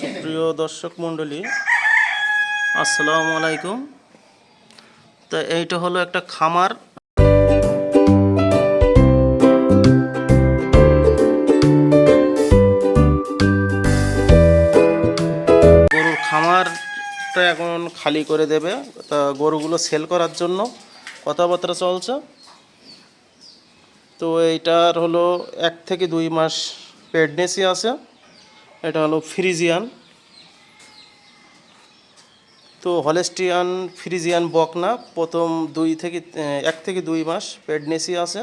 সুপ্রিয় দর্শক মণ্ডলী, আসসালামু আলাইকুম। তো এইটা হলো একটা খামার। গরুর খামারটা এখন খালি করে দেবে। তা গরুগুলো সেল করার জন্য কথাবার্তা চলছে। তো এইটার হলো এক থেকে দুই মাস প্রেগনেন্সি আছে। এটা হলো ফ্রিজিয়ান। তো হলেস্টিয়ান ফ্রিজিয়ান বকনা প্রথম দুই থেকে এক থেকে দুই মাস প্রেগনেন্সি আছে।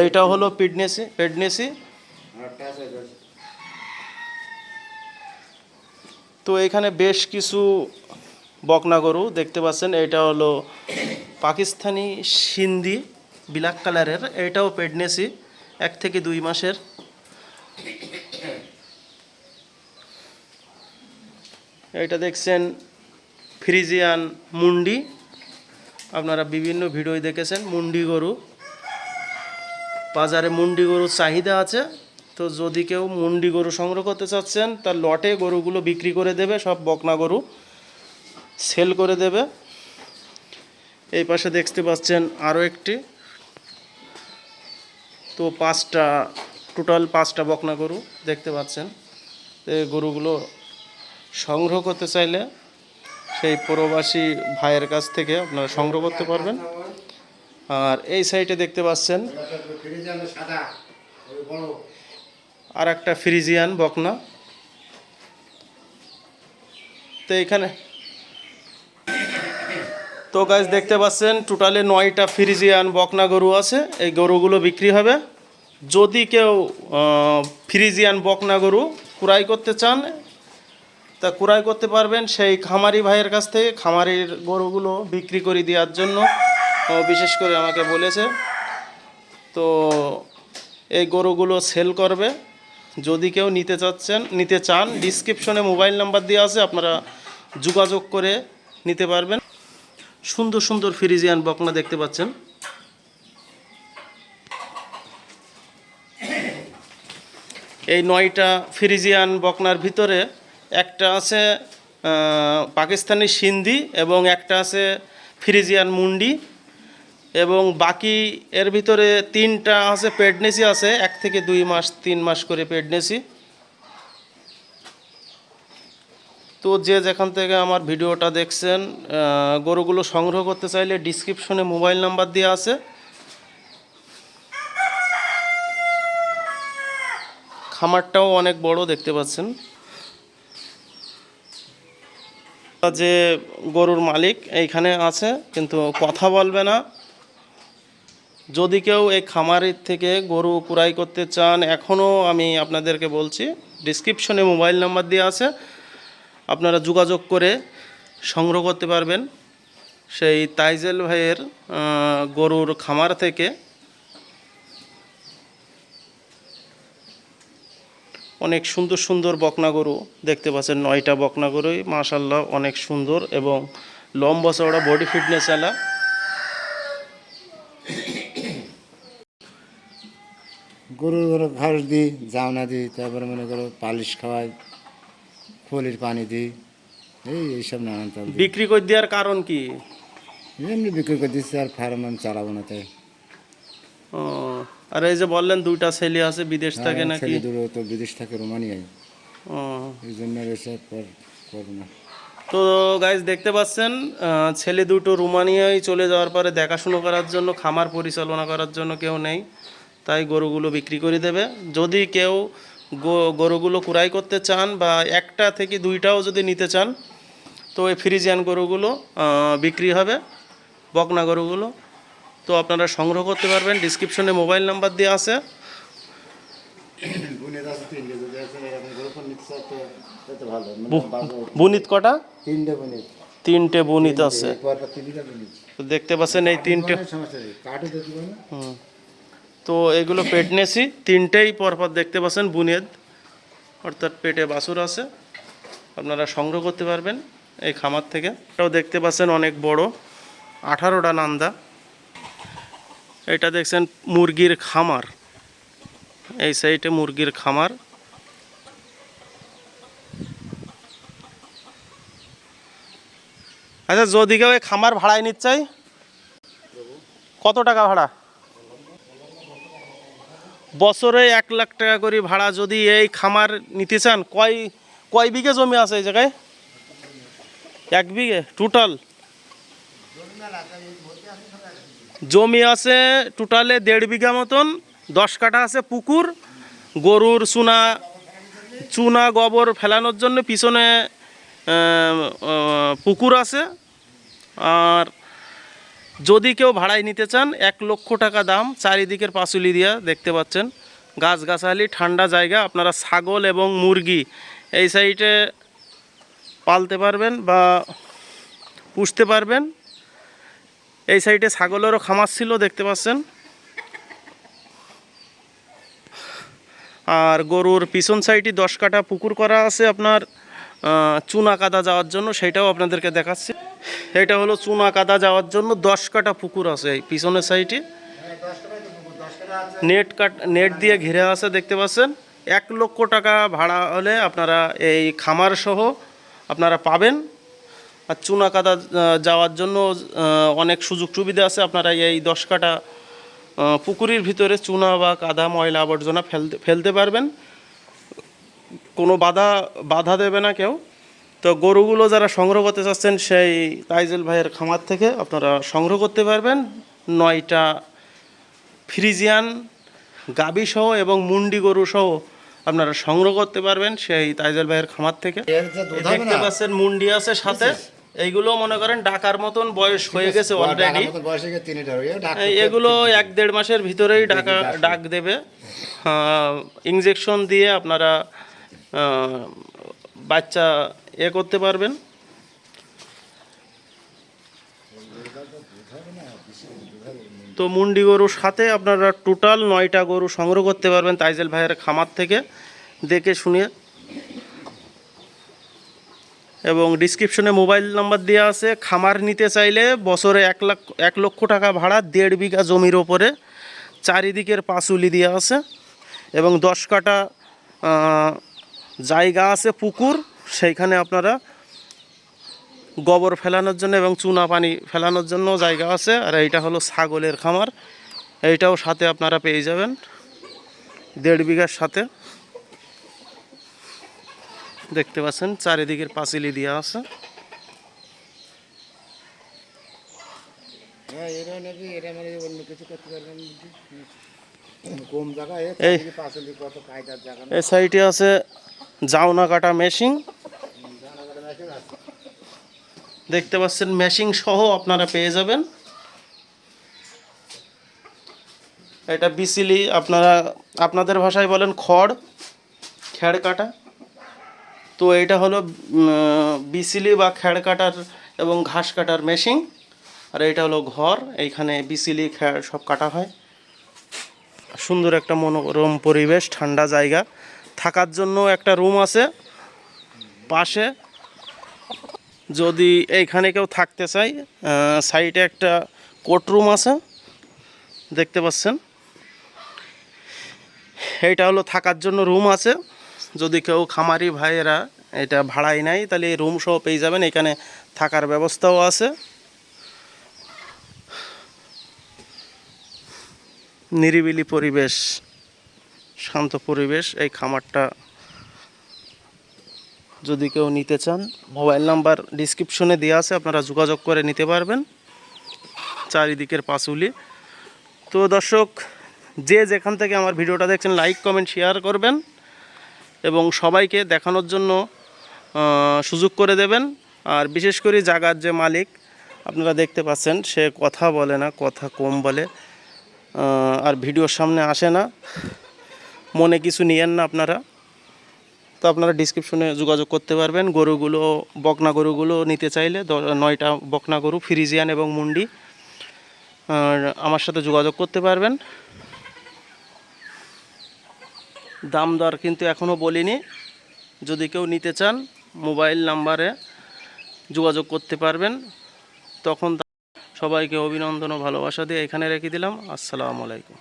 এইটা হলো পিডনেসি প্রেগনেন্সি তো এখানে বেশ কিছু বকনা গরু দেখতে পাচ্ছেন, এটা হলো পাকিস্তানি সিন্ধি, ব্ল্যাক কালারের, এটাও প্রেগনেন্সি এক থেকে দুই মাসের। এটা দেখছেন ফ্রিজিয়ান মুন্ডি। আপনারা বিভিন্ন ভিডিও দেখেছেন, মুন্ডি গরু। বাজারে মুন্ডি গরুর চাহিদা আছে। তো যদি কেউ মুন্ডি গরু সংগ্রহ করতে চাচ্ছেন, তার লটে গরুগুলো বিক্রি করে দেবে, সব বকনা গরু। সেল করে দেবে। এই পাশে দেখতে পাচ্ছেন আরও একটি। তো পাঁচটা, টোটাল পাঁচটা বকনা গরু দেখতে পাচ্ছেন। এই গরুগুলো সংগ্রহ করতে চাইলে সেই প্রবাসী ভাইয়ের কাছ থেকে আপনারা সংগ্রহ করতে পারবেন। আর এই সাইডে দেখতে পাচ্ছেন আর একটা ফ্রিজিয়ান বকনা। তো এখানে তো গাছ দেখতে পাচ্ছেন টোটালে নয়টা ফ্রিজিয়ান বকনা গরু আছে। এই গরুগুলো বিক্রি হবে। যদি কেউ ফ্রিজিয়ান বকনা গরু ক্রয় করতে চান, তা ক্রয় করতে পারবেন সেই খামারি ভাইয়ের কাছ থেকে। খামারির গরুগুলো বিক্রি করে দেওয়ার জন্য বিশেষ করে আমাকে বলেছে। তো এই গরুগুলো সেল করবে। যদি কেউ নিতে চাচ্ছেন, নিতে চান ডিসক্রিপশনে মোবাইল নাম্বার দেওয়া আছে, আপনারা যোগাযোগ করে নিতে পারবেন। সুন্দর সুন্দর ফ্রিজিয়ান বকনা দেখতে পাচ্ছেন। এই নয়টা ফিরিজিয়ান বকনার ভিতরে একটা আছে পাকিস্তানি সিন্ধি এবং একটা আছে ফিরিজিয়ান মুন্ডি এবং বাকি এর ভিতরে তিনটা আছে প্রেগনেন্সি আছে, এক থেকে দুই মাস, তিন মাস করে প্রেগনেন্সি তো যে যেখান থেকে আমার ভিডিওটা দেখছেন গরুগুলো সংগ্রহ করতে চাইলে ডিসক্রিপশনে মোবাইল নাম্বার দেওয়া আছে। খামারটাও অনেক বড় দেখতে পাচ্ছেন। যে গরুর মালিক এইখানে আছে, কিন্তু কথা বলবে না। যদি কেউ এই খামারের থেকে গরু কুড়াই করতে চান এখনও আমি আপনাদেরকে বলছি ডিসক্রিপশনে মোবাইল নাম্বার দেওয়া আছে। আপনারা যোগাযোগ করে সংগ্রহ করতে পারবেন। সেই তাইজেল ভাইয়ের গরুর খামার থেকে অনেক সুন্দর সুন্দর বকনা গরু দেখতে পাচ্ছেন। নয়টা বকনা গরুই মাশাল্লাহ অনেক সুন্দর এবং লম্বা চওড়া বডি ফিটনেস এলা গরুর ঘাস দিই জাউনা দিই, তারপরে মনে করো পালিশ খাওয়াই। ফলির পানি দিই। এই এইসব নানান দিই। বিক্রি করে দেওয়ার কারণ কি? এমনি বিক্রি করে দিচ্ছি আর ফার্ম আমি চালাবো না তাই। ও, আর এই যে বললেন দুইটা ছেলে আছে বিদেশ থাকে আর নাকি? ছেলে দুটো তো বিদেশ থাকে রোমানিয়ায়। ও, এই জন্য আর এসব কর করব না। তো গাইজ দেখতে পাচ্ছেন আহ, ছেলে দুটো রোমানিয়ায় চলে যাওয়ার পরে দেখাশুনো করার জন্য খামার পরিচালনা করার জন্য কেউ নেই। তাই গরুগুলো বিক্রি করে দেবে। যদি কেউ গরুগুলো কুড়াই করতে চান বা একটা থেকে দুইটাও যদি নিতে চান তো এই ফ্রিজিয়ান গরুগুলো বিক্রি হবে বকনা গরুগুলো। তো আপনারা সংগ্রহ করতে পারবেন ডিসক্রিপশনে মোবাইল নাম্বার দেওয়া আছে। বুনিত কটা? তিনটে বনিত। তিনটে বুনিত আছে। দেখতে পাচ্ছেন এই তিনটে হুম। তো এগুলো পেটনেসি তিনটেই পরপর দেখতে পাচ্ছেন বুনিয়াদ। অর্থাৎ পেটে বাসুর আছে। আপনারা সংগ্রহ করতে পারবেন এই খামার থেকে। এটাও দেখতে পাচ্ছেন অনেক বড়। আঠারোটা নান্দা। এটা দেখছেন মুরগির খামার। এই সাইডে মুরগির খামার। আচ্ছা যদি কেউ খামার ভাড়ায় নিতে চাই কত টাকা ভাড়া? বছরে এক লাখ টাকা করে ভাড়া যদি এই খামার নিতে চান, কয় কয় বিঘে জমি আছে এই জায়গায়? এক বিঘে? টোটাল জমি আছে টোটালে দেড় বিঘা মতন, দশ কাঠা আছে পুকুর, গরুর চুনা চুনা গোবর ফেলানোর জন্য পিছনে পুকুর আছে, আর যদি কেউ ভাড়ায় নিতে চান, এক লক্ষ টাকা দাম, চারিদিকের পাঁচুলি দিয়া দেখতে পাচ্ছেন। গাছগাছালি, ঠান্ডা জায়গা, আপনারা ছাগল এবং মুরগি এই সাইডে পালতে পারবেন বা পুষতে পারবেন। এই সাইডে ছাগলেরও খামার ছিল, দেখতে পাচ্ছেন। আর গরুর পিছন সাইডে দশ কাটা পুকুর করা আছে আপনার চুনা কাদা যাওয়ার জন্য, সেটাও আপনাদেরকে দেখাচ্ছি। এটা হলো চুনা কাদা যাওয়ার জন্য দশ কাটা পুকুর আছে এই পিছনের সাইডে। নেট কাট, নেট দিয়ে ঘিরে আছে, দেখতে পাচ্ছেন? এক লক্ষ টাকা ভাড়া হলে আপনারা এই খামার সহ আপনারা পাবেন। আর চুনা কাদা যাওয়ার জন্য অনেক সুযোগ সুবিধা আছে। আপনারা এই দশ কাটা পুকুরের ভিতরে চুনা বা কাদা, ময়লা আবর্জনা ফেলতে ফেলতে পারবেন। কোনো বাধা বাধা দেবে না কেউ। তো গরুগুলো যারা সংগ্রহ করতে চাচ্ছেন সেই তাইজুল ভাইয়ের খামার থেকে আপনারা সংগ্রহ করতে পারবেন। নয়টা ফ্রিজিয়ান গাবি সহ এবং মুন্ডি গরু সহ আপনারা সংগ্রহ করতে পারবেন সেই তাইজুল ভাইয়ের খামার থেকে। দেখতে পাচ্ছেন মুন্ডি আছে সাথে। এইগুলো মনে করেন ডাকার মতন বয়স হয়ে গেছে অলরেডি হয়ে এগুলো এক দেড় মাসের ভিতরেই ডাকা ডাক দেবে। ইঞ্জেকশন দিয়ে আপনারা বাচ্চা এ করতে পারবেন। তো মুন্ডি গরুর সাথে আপনারা টোটাল নয়টা গরু সংগ্রহ করতে পারবেন তাইজেল ভাইয়ের খামার থেকে, দেখে শুনে। এবং ডিসক্রিপশনে মোবাইল নাম্বার দেওয়া আছে, খামার নিতে চাইলে বছরে এক লাখ, এক লক্ষ টাকা ভাড়া দেড় বিঘা জমির ওপরে চারিদিকের পাঁচুলি দেওয়া আছে। এবং দশ কাটা জায়গা আছে পুকুর সেইখানে আপনারা গোবর ফেলানোর জন্য এবং চুনা পানি ফেলানোর জন্য জায়গা আছে। আর এইটা হলো ছাগলের খামার। এইটাও সাথে আপনারা পেয়ে যাবেন। দেড় বিঘার সাথে। দেখতে পাচ্ছেন, চারিদিকের পাঁচিলি দেওয়া আছে। এই সাইডে আছে জাউনা কাটা মেশিন। দেখতে পাচ্ছেন মেশিং সহ আপনারা পেয়ে যাবেন। এটা বিসিলি, আপনারা, আপনাদের ভাষায় বলেন খড় খ্যাড় কাটা তো এটা হলো বিসিলি বা খ্যাড় কাটার এবং ঘাস কাটার মেশিন আর এটা হলো ঘর, এইখানে বিসিলি খ্যাড় সব কাটা হয়। সুন্দর একটা মনোরম পরিবেশ, ঠান্ডা জায়গা। থাকার জন্য একটা রুম আছে, পাশে। যদি এইখানে কেউ থাকতে চাই সাইডে একটা কোর্ট রুম আছে, দেখতে পাচ্ছেন। এইটা হলো থাকার জন্য রুম আছে। যদি কেউ খামারি ভাইয়েরা এটা ভাড়ায় নেয়, তাহলে এই রুম সহ পেয়ে যাবেন। এখানে থাকার ব্যবস্থাও আছে। নিরিবিলি পরিবেশ, শান্ত পরিবেশ, এই খামারটা যদি কেউ নিতে চান, মোবাইল নাম্বার ডিসক্রিপশনে দেওয়া আছে, আপনারা যোগাযোগ করে নিতে পারবেন। চারিদিকের পাঁচুলি। তো দর্শক, যে যেখান থেকে আমার ভিডিওটা দেখছেন লাইক কমেন্ট শেয়ার করবেন এবং সবাইকে দেখানোর জন্য সুযোগ করে দেবেন। আর বিশেষ করে জাগার যে মালিক, আপনারা দেখতে পাচ্ছেন, সে কথা বলে না, কথা কম বলে। আর ভিডিওর সামনে আসে না। মনে কিছু নিয়েন না আপনারা। তো আপনারা ডিসক্রিপশনে যোগাযোগ করতে পারবেন। গরুগুলো, বকনা গরুগুলো নিতে চাইলে নয়টা বকনা গরু, ফ্রিজিয়ান এবং মুন্ডি। আমার সাথে যোগাযোগ করতে পারবেন। দাম দর কিন্তু এখনও বলিনি। যদি কেউ নিতে চান, মোবাইল নাম্বারে যোগাযোগ করতে পারবেন। তখন সবাইকে অভিনন্দন ও ভালোবাসা দিয়ে এখানে রেখে দিলাম। আসসালামু আলাইকুম।